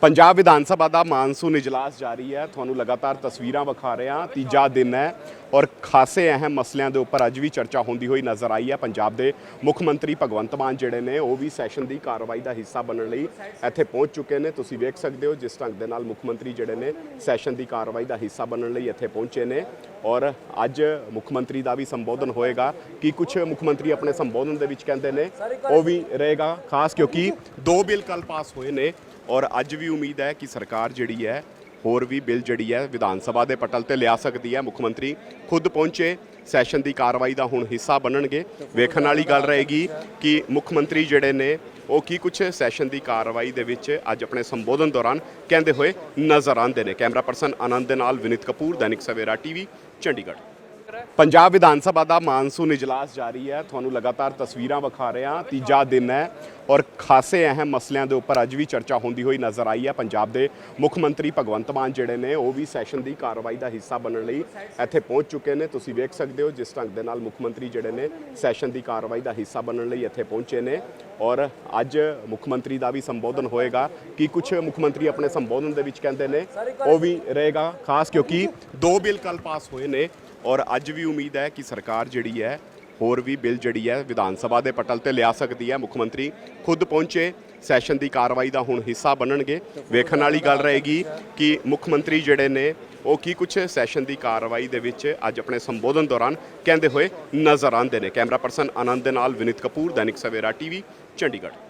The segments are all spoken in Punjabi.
ਪੰਜਾਬ ਵਿਧਾਨ ਸਭਾ ਦਾ ਮਾਨਸੂਨ ਇਜਲਾਸ ਜਾਰੀ ਹੈ। ਤੁਹਾਨੂੰ ਲਗਾਤਾਰ ਤਸਵੀਰਾਂ ਵਿਖਾ ਰਹੇ ਹਾਂ। ਤੀਜਾ ਦਿਨ ਹੈ। ਔਰ ਖਾਸੇ ਅਹਿਮ ਮਸਲਿਆਂ ਦੇ ਉੱਪਰ ਅੱਜ ਵੀ ਚਰਚਾ ਹੁੰਦੀ ਹੋਈ ਨਜ਼ਰ ਆਈ ਹੈ। ਪੰਜਾਬ ਦੇ ਮੁੱਖ ਮੰਤਰੀ ਭਗਵੰਤ ਮਾਨ ਜਿਹੜੇ ਨੇ, ਉਹ ਵੀ ਸੈਸ਼ਨ ਦੀ ਕਾਰਵਾਈ ਦਾ ਹਿੱਸਾ ਬਣਨ ਲਈ ਇੱਥੇ ਪਹੁੰਚ ਚੁੱਕੇ ਨੇ। ਤੁਸੀਂ ਵੇਖ ਸਕਦੇ ਹੋ ਜਿਸ ਢੰਗ ਦੇ ਨਾਲ ਮੁੱਖ ਮੰਤਰੀ ਜਿਹੜੇ ਨੇ ਸੈਸ਼ਨ ਦੀ ਕਾਰਵਾਈ ਦਾ ਹਿੱਸਾ ਬਣਨ ਲਈ ਇੱਥੇ ਪਹੁੰਚੇ ਨੇ। ਔਰ ਅੱਜ ਮੁੱਖ ਮੰਤਰੀ ਦਾ ਵੀ ਸੰਬੋਧਨ ਹੋਏਗਾ। ਕਿ ਕੁਝ ਮੁੱਖ ਮੰਤਰੀ ਆਪਣੇ ਸੰਬੋਧਨ ਦੇ ਵਿੱਚ ਕਹਿੰਦੇ ਨੇ, ਉਹ ਵੀ ਰਹੇਗਾ। ਖਾਸ ਕਿਉਂਕਿ ਦੋ ਬਿੱਲ ਕੱਲ ਪਾਸ ਹੋਏ ਨੇ ਔਰ ਅੱਜ ਵੀ ਉਮੀਦ ਹੈ ਕਿ ਸਰਕਾਰ ਜਿਹੜੀ ਹੈ ਹੋਰ ਵੀ ਬਿੱਲ ਜਿਹੜੀ ਹੈ ਵਿਧਾਨ ਸਭਾ ਦੇ ਪਟਲ ਤੇ ਲਿਆ ਸਕਦੀ ਹੈ। ਮੁੱਖ ਮੰਤਰੀ ਖੁਦ ਪਹੁੰਚੇ, ਸੈਸ਼ਨ ਦੀ ਕਾਰਵਾਈ ਦਾ ਹੁਣ ਹਿੱਸਾ ਬਣਨਗੇ। ਵੇਖਣ ਵਾਲੀ ਗੱਲ ਰਹੇਗੀ ਕਿ ਮੁੱਖ ਮੰਤਰੀ ਜਿਹੜੇ ਨੇ, ਉਹ ਕੀ ਕੁਝ ਸੈਸ਼ਨ ਦੀ ਕਾਰਵਾਈ ਦੇ ਵਿੱਚ ਅੱਜ ਆਪਣੇ ਸੰਬੋਧਨ ਦੌਰਾਨ ਕਹਿੰਦੇ ਹੋਏ ਨਜ਼ਰ ਆਉਂਦੇ ਨੇ। ਕੈਮਰਾ ਪਰਸਨ ਆਨੰਦ ਦੇ ਨਾਲ ਵਿਨੀਤ ਕਪੂਰ, ਦੈਨਿਕ ਸਵੇਰਾ ਟੀਵੀ ਚੰਡੀਗੜ੍ਹ। ਪੰਜਾਬ ਵਿਧਾਨ ਸਭਾ ਦਾ ਮਾਨਸੂਨ ਇਜਲਾਸ ਜਾਰੀ ਹੈ। ਤੁਹਾਨੂੰ ਲਗਾਤਾਰ ਤਸਵੀਰਾਂ ਵਿਖਾ ਰਹੇ ਹਾਂ। ਤੀਜਾ ਦਿਨ ਹੈ। ਔਰ ਖਾਸੇ ਅਹਿਮ ਮਸਲਿਆਂ ਦੇ ਉੱਪਰ ਅੱਜ ਵੀ ਚਰਚਾ ਹੁੰਦੀ ਹੋਈ ਨਜ਼ਰ ਆਈ ਹੈ। ਪੰਜਾਬ ਦੇ ਮੁੱਖ ਮੰਤਰੀ ਭਗਵੰਤ ਮਾਨ ਜਿਹੜੇ ਨੇ, ਉਹ ਵੀ ਸੈਸ਼ਨ ਦੀ ਕਾਰਵਾਈ ਦਾ ਹਿੱਸਾ ਬਣਨ ਲਈ ਇੱਥੇ ਪਹੁੰਚ ਚੁੱਕੇ ਨੇ। ਤੁਸੀਂ ਵੇਖ ਸਕਦੇ ਹੋ ਜਿਸ ਢੰਗ ਦੇ ਨਾਲ ਮੁੱਖ ਮੰਤਰੀ ਜਿਹੜੇ ਨੇ, ਸੈਸ਼ਨ ਦੀ ਕਾਰਵਾਈ ਦਾ ਹਿੱਸਾ ਬਣਨ ਲਈ ਇੱਥੇ ਪਹੁੰਚੇ ਨੇ। ਔਰ ਅੱਜ ਮੁੱਖ ਮੰਤਰੀ ਦਾ ਵੀ ਸੰਬੋਧਨ ਹੋਏਗਾ। ਕਿ ਕੁਝ ਮੁੱਖ ਮੰਤਰੀ ਆਪਣੇ ਸੰਬੋਧਨ ਦੇ ਵਿੱਚ ਕਹਿੰਦੇ ਨੇ, ਉਹ ਵੀ ਰਹੇਗਾ। ਖਾਸ ਕਿਉਂਕਿ ਦੋ ਬਿੱਲ ਕੱਲ ਪਾਸ ਹੋਏ ਨੇ। ਔਰ ਅੱਜ ਵੀ ਉਮੀਦ ਹੈ ਕਿ ਸਰਕਾਰ ਜਿਹੜੀ ਹੈ ਹੋਰ ਵੀ ਬਿੱਲ ਜਿਹੜੀ ਹੈ ਵਿਧਾਨ ਸਭਾ ਦੇ ਪਟਲ ਤੇ ਲਿਆ ਸਕਦੀ ਹੈ। ਮੁੱਖ ਮੰਤਰੀ ਖੁਦ ਪਹੁੰਚੇ, ਸੈਸ਼ਨ ਦੀ ਕਾਰਵਾਈ ਦਾ ਹੁਣ ਹਿੱਸਾ ਬਣਨਗੇ। ਵੇਖਣ ਵਾਲੀ ਗੱਲ ਰਹੇਗੀ ਕਿ ਮੁੱਖ ਮੰਤਰੀ ਜਿਹੜੇ ਨੇ, ਉਹ ਕੀ ਕੁਝ ਸੈਸ਼ਨ ਦੀ ਕਾਰਵਾਈ ਦੇ ਵਿੱਚ ਅੱਜ ਆਪਣੇ ਸੰਬੋਧਨ ਦੌਰਾਨ ਕਹਿੰਦੇ ਹੋਏ ਨਜ਼ਰ ਆਉਂਦੇ ਨੇ। ਕੈਮਰਾ ਪਰਸਨ ਆਨੰਦ ਦੇ ਨਾਲ ਵਿਨੀਤ ਕਪੂਰ, ਦੈਨਿਕ ਸਵੇਰਾ ਟੀਵੀ, ਚੰਡੀਗੜ੍ਹ।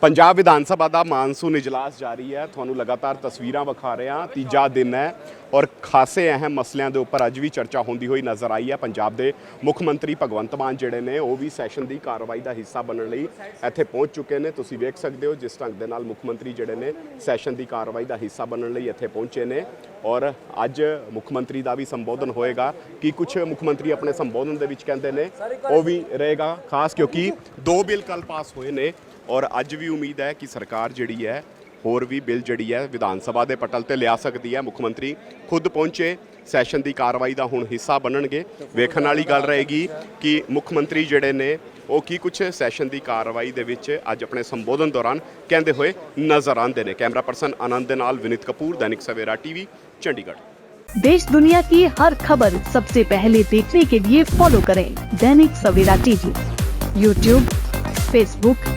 ਪੰਜਾਬ ਵਿਧਾਨ ਸਭਾ ਦਾ ਮਾਨਸੂਨ ਇਜਲਾਸ ਜਾਰੀ ਹੈ। ਤੁਹਾਨੂੰ ਲਗਾਤਾਰ ਤਸਵੀਰਾਂ ਵਿਖਾ ਰਹੇ ਹਾਂ। ਤੀਜਾ ਦਿਨ ਹੈ ਔਰ ਖਾਸੇ ਅਹਿਮ ਮਸਲਿਆਂ ਦੇ ਉੱਪਰ ਅੱਜ ਵੀ ਚਰਚਾ ਹੁੰਦੀ ਹੋਈ ਨਜ਼ਰ ਆਈ ਹੈ। ਪੰਜਾਬ ਦੇ ਮੁੱਖ ਮੰਤਰੀ ਭਗਵੰਤ ਮਾਨ ਜਿਹੜੇ ਨੇ, ਉਹ ਵੀ ਸੈਸ਼ਨ ਦੀ ਕਾਰਵਾਈ ਦਾ ਹਿੱਸਾ ਬਣਨ ਲਈ ਇੱਥੇ ਪਹੁੰਚ ਚੁੱਕੇ ਨੇ। ਤੁਸੀਂ ਵੇਖ ਸਕਦੇ ਹੋ ਜਿਸ ਢੰਗ ਦੇ ਨਾਲ ਮੁੱਖ ਮੰਤਰੀ ਜਿਹੜੇ ਨੇ, ਸੈਸ਼ਨ ਦੀ ਕਾਰਵਾਈ ਦਾ ਹਿੱਸਾ ਬਣਨ ਲਈ ਇੱਥੇ ਪਹੁੰਚੇ ਨੇ। ਔਰ ਅੱਜ ਮੁੱਖ ਮੰਤਰੀ ਦਾ ਵੀ ਸੰਬੋਧਨ ਹੋਏਗਾ। ਕਿ ਕੁਝ ਮੁੱਖ ਮੰਤਰੀ ਆਪਣੇ ਸੰਬੋਧਨ ਦੇ ਵਿੱਚ ਕਹਿੰਦੇ ਨੇ, ਉਹ ਵੀ ਰਹੇਗਾ ਖਾਸ ਕਿਉਂਕਿ ਦੋ ਬਿੱਲ ਕੱਲ ਪਾਸ ਹੋਏ ਨੇ। ਔਰ ਅੱਜ ਵੀ ਉਮੀਦ ਹੈ ਕਿ ਸਰਕਾਰ ਜਿਹੜੀ ਹੈ ਹੋਰ ਵੀ ਬਿੱਲ ਜਿਹੜੀ ਹੈ ਵਿਧਾਨ ਸਭਾ ਦੇ ਪਟਲ ਤੇ ਲਿਆ ਸਕਦੀ ਹੈ ਮੁੱਖ ਮੰਤਰੀ ਖੁਦ ਪਹੁੰਚੇ ਸੈਸ਼ਨ ਦੀ ਕਾਰਵਾਈ ਦਾ ਹੁਣ ਹਿੱਸਾ ਬਣਨਗੇ ਵੇਖਣ ਵਾਲੀ ਗੱਲ ਰਹੇਗੀ ਕਿ ਮੁੱਖ ਮੰਤਰੀ ਜਿਹੜੇ ਨੇ ਉਹ ਕੀ ਕੁਝ ਸੈਸ਼ਨ ਦੀ ਕਾਰਵਾਈ ਦੇ ਵਿੱਚ ਅੱਜ ਆਪਣੇ ਸੰਬੋਧਨ ਦੌਰਾਨ ਕਹਿੰਦੇ ਹੋਏ ਨਜ਼ਰ ਆਉਂਦੇ ਨੇ ਕੈਮਰਾ ਪਰਸਨ ਆਨੰਦ ਦੇ ਨਾਲ ਵਿਨੀਤ ਕਪੂਰ ਦੈਨਿਕ ਸਵੇਰਾ ਟੀਵੀ ਚੰਡੀਗੜ੍ਹ देश दुनिया की हर खबर सबसे पहले देखने के लिए फॉलो करें Dainik Savera TV YouTube Facebook